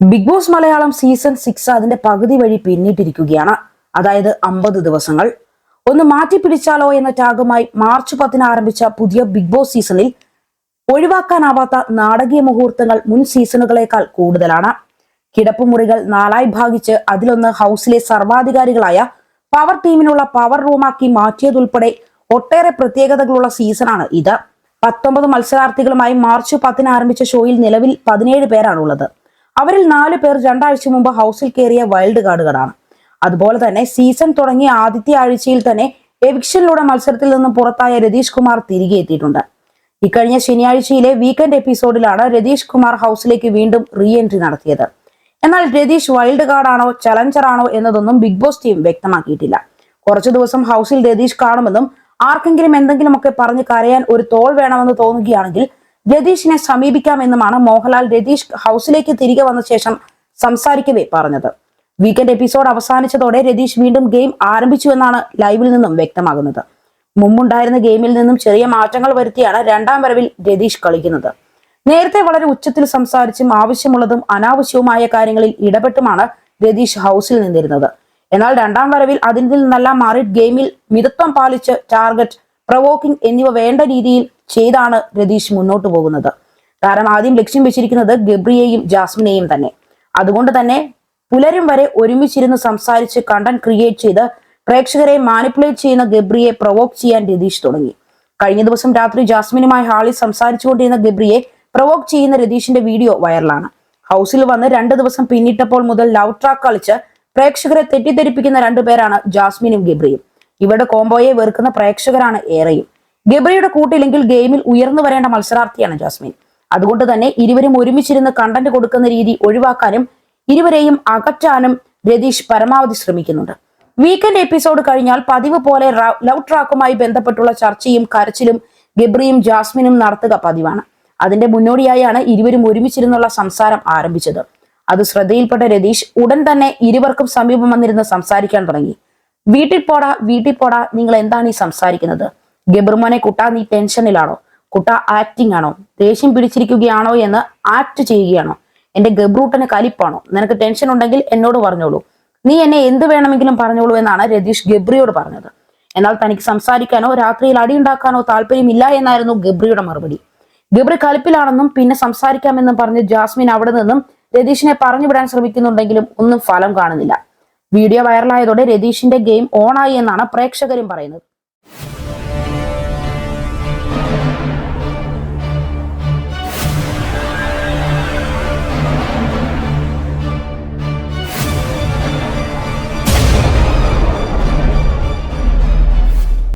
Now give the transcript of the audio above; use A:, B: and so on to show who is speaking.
A: Bigg Boss Malayalam season six അതിന്റെ പകുതി വഴി പിന്നിട്ടിരിക്കുകയാണ്. അതായത് അമ്പത് ദിവസങ്ങൾ. ഒന്ന് മാറ്റിപ്പിടിച്ചാലോ എന്ന ടാഗുമായി മാർച്ച് പത്തിന് ആരംഭിച്ച പുതിയ ബിഗ് ബോസ് സീസണിൽ ഒഴിവാക്കാനാവാത്ത നാടകീയ മുഹൂർത്തങ്ങൾ മുൻ സീസണുകളേക്കാൾ കൂടുതലാണ്. കിടപ്പുമുറികൾ നാലായി ഭാഗിച്ച് അതിലൊന്ന് ഹൗസിലെ സർവാധികാരികളായ പവർ ടീമിനുള്ള പവർ റൂമാക്കി മാറ്റിയതുൾപ്പെടെ ഒട്ടേറെ പ്രത്യേകതകളുള്ള സീസണാണ് ഇത്. പത്തൊമ്പത് മത്സരാർത്ഥികളുമായി മാർച്ച് പത്തിന് ആരംഭിച്ച ഷോയിൽ നിലവിൽ പതിനേഴ് പേരാണുള്ളത്. അവരിൽ നാല് പേർ രണ്ടാഴ്ച മുമ്പ് ഹൗസിൽ കയറിയ വൈൽഡ് കാർഡുകളാണ് അതുപോലെ തന്നെ സീസൺ തുടങ്ങിയ ആദ്യത്തെ ആഴ്ചയിൽ തന്നെ എവിക്ഷനിലൂടെ മത്സരത്തിൽ നിന്ന് പുറത്തായ രതീഷ് കുമാർ തിരികെ എത്തിയിട്ടുണ്ട്. ഇക്കഴിഞ്ഞ ശനിയാഴ്ചയിലെ വീക്കെൻഡ് എപ്പിസോഡിലാണ് രതീഷ് കുമാർ ഹൗസിലേക്ക് വീണ്ടും റീ എൻട്രി നടത്തിയത്. എന്നാൽ രതീഷ് വൈൽഡ് കാർഡാണോ ചലഞ്ചറാണോ എന്നതൊന്നും ബിഗ് ബോസ് ടീം വ്യക്തമാക്കിയിട്ടില്ല. കുറച്ചു ദിവസം ഹൗസിൽ രതീഷ് കാണുമെന്നും ആർക്കെങ്കിലും എന്തെങ്കിലുമൊക്കെ പറഞ്ഞ് കരയാൻ ഒരു തോൾ വേണമെന്ന് തോന്നുകയാണെങ്കിൽ രതീഷിനെ സമീപിക്കാമെന്നുമാണ് മോഹൻലാൽ രതീഷ് ഹൗസിലേക്ക് തിരികെ വന്ന ശേഷം സംസാരിക്കവേ പറഞ്ഞത്. വീക്കെൻഡ് എപ്പിസോഡ് അവസാനിച്ചതോടെ രതീഷ് വീണ്ടും ഗെയിം ആരംഭിച്ചു എന്നാണ് ലൈവിൽ നിന്നും വ്യക്തമാകുന്നത്. മുമ്പുണ്ടായിരുന്ന ഗെയിമിൽ നിന്നും ചെറിയ മാറ്റങ്ങൾ വരുത്തിയാണ് രണ്ടാം വരവിൽ രതീഷ് കളിക്കുന്നത്. നേരത്തെ വളരെ ഉച്ചത്തിൽ സംസാരിച്ചും ആവശ്യമുള്ളതും അനാവശ്യവുമായ കാര്യങ്ങളിൽ ഇടപെട്ടുമാണ് രതീഷ് ഹൗസിൽ നിന്നിരുന്നത്. എന്നാൽ രണ്ടാം വരവിൽ അതിൽ നിന്നെല്ലാം മാറി ഗെയിമിൽ മിതത്വം പാലിച്ച് ടാർഗറ്റ് പ്രവോക്കിംഗ് എന്നിവ വേണ്ട രീതിയിൽ ചെയ്താണ് രതീഷ് മുന്നോട്ട് പോകുന്നത്. കാരണം ആദ്യം ലക്ഷ്യം വെച്ചിരിക്കുന്നത് ഗബ്രിയെയും ജാസ്മിനെയും തന്നെ. അതുകൊണ്ട് തന്നെ പുലരും വരെ ഒരുമിച്ചിരുന്ന് സംസാരിച്ച് കണ്ടന്റ് ക്രിയേറ്റ് ചെയ്ത് പ്രേക്ഷകരെ മാനിപ്പുലേറ്റ് ചെയ്യുന്ന ഗബ്രിയെ പ്രൊവോക്ക് ചെയ്യാൻ രതീഷ് തുടങ്ങി. കഴിഞ്ഞ ദിവസം രാത്രി ജാസ്മിനുമായി ഹാളിൽ സംസാരിച്ചുകൊണ്ടിരുന്ന ഗബ്രിയെ പ്രൊവോക്ക് ചെയ്യുന്ന രതീഷിന്റെ വീഡിയോ വൈറലാണ്. ഹൗസിൽ വന്ന് രണ്ട് ദിവസം പിന്നിട്ടപ്പോൾ മുതൽ ലവ് ട്രാക്ക് കളിച്ച് പ്രേക്ഷകരെ തെറ്റിദ്ധരിപ്പിക്കുന്ന രണ്ടുപേരാണ് ജാസ്മിനും ഗബ്രിയും. ഇവരുടെ കോംബോയെ വെറുക്കുന്ന പ്രേക്ഷകരാണ് ഏറെയും. ഗബ്രിയുടെ കൂട്ടില്ലെങ്കിൽ ഗെയിമിൽ ഉയർന്നു വരേണ്ട മത്സരാർത്ഥിയാണ് ജാസ്മിൻ. അതുകൊണ്ട് തന്നെ ഇരുവരും ഒരുമിച്ചിരുന്ന് കണ്ടന്റ് കൊടുക്കുന്ന രീതി ഒഴിവാക്കാനും ഇരുവരെയും അകറ്റാനും രതീഷ് പരമാവധി ശ്രമിക്കുന്നുണ്ട്. വീക്കെൻഡ് എപ്പിസോഡ് കഴിഞ്ഞാൽ പതിവ് പോലെ ലവ് ട്രാക്കുമായി ബന്ധപ്പെട്ടുള്ള ചർച്ചയും കരച്ചിലും ഗബ്രിയും ജാസ്മിനും നടത്തുക പതിവാണ്. അതിന്റെ മുന്നോടിയായാണ് ഇരുവരും ഒരുമിച്ചിരുന്നുള്ള സംസാരം ആരംഭിച്ചത്. അത് ശ്രദ്ധയിൽപ്പെട്ട രതീഷ് ഉടൻ തന്നെ ഇരുവർക്കും സമീപം വന്നിരുന്ന് സംസാരിക്കാൻ തുടങ്ങി. വീട്ടിൽ പോടാ വീട്ടിൽ പോടാ നിങ്ങൾ എന്താണ് ഈ സംസാരിക്കുന്നത്? ഗബ്രുമോനെ കുട്ട നീ ടെൻഷനിലാണോ? കുട്ട ആക്ടിംഗ് ആണോ? ദേഷ്യം പിടിച്ചിരിക്കുകയാണോ എന്ന് ആക്ട് ചെയ്യുകയാണോ? എന്റെ ഗബ്രൂട്ടന് കലിപ്പാണോ? നിനക്ക് ടെൻഷൻ ഉണ്ടെങ്കിൽ എന്നോട് പറഞ്ഞോളൂ. നീ എന്നെ എന്ത് വേണമെങ്കിലും പറഞ്ഞോളൂ എന്നാണ് രതീഷ് ഗബ്രിയോട് പറഞ്ഞത്. എന്നാൽ തനിക്ക് സംസാരിക്കാനോ രാത്രിയിൽ അടിയുണ്ടാക്കാനോ താല്പര്യമില്ല എന്നായിരുന്നു ഗബ്രിയുടെ മറുപടി. ഗബ്രി കലിപ്പിലാണെന്നും പിന്നെ സംസാരിക്കാമെന്നും പറഞ്ഞ് ജാസ്മിൻ അവിടെ നിന്നും രതീഷിനെ പറഞ്ഞു വിടാൻ ശ്രമിക്കുന്നുണ്ടെങ്കിലും ഒന്നും ഫലം കാണുന്നില്ല. വീഡിയോ വൈറലായതോടെ രതീഷിന്റെ ഗെയിം ഓണായി എന്നാണ് പ്രേക്ഷകരും പറയുന്നത്.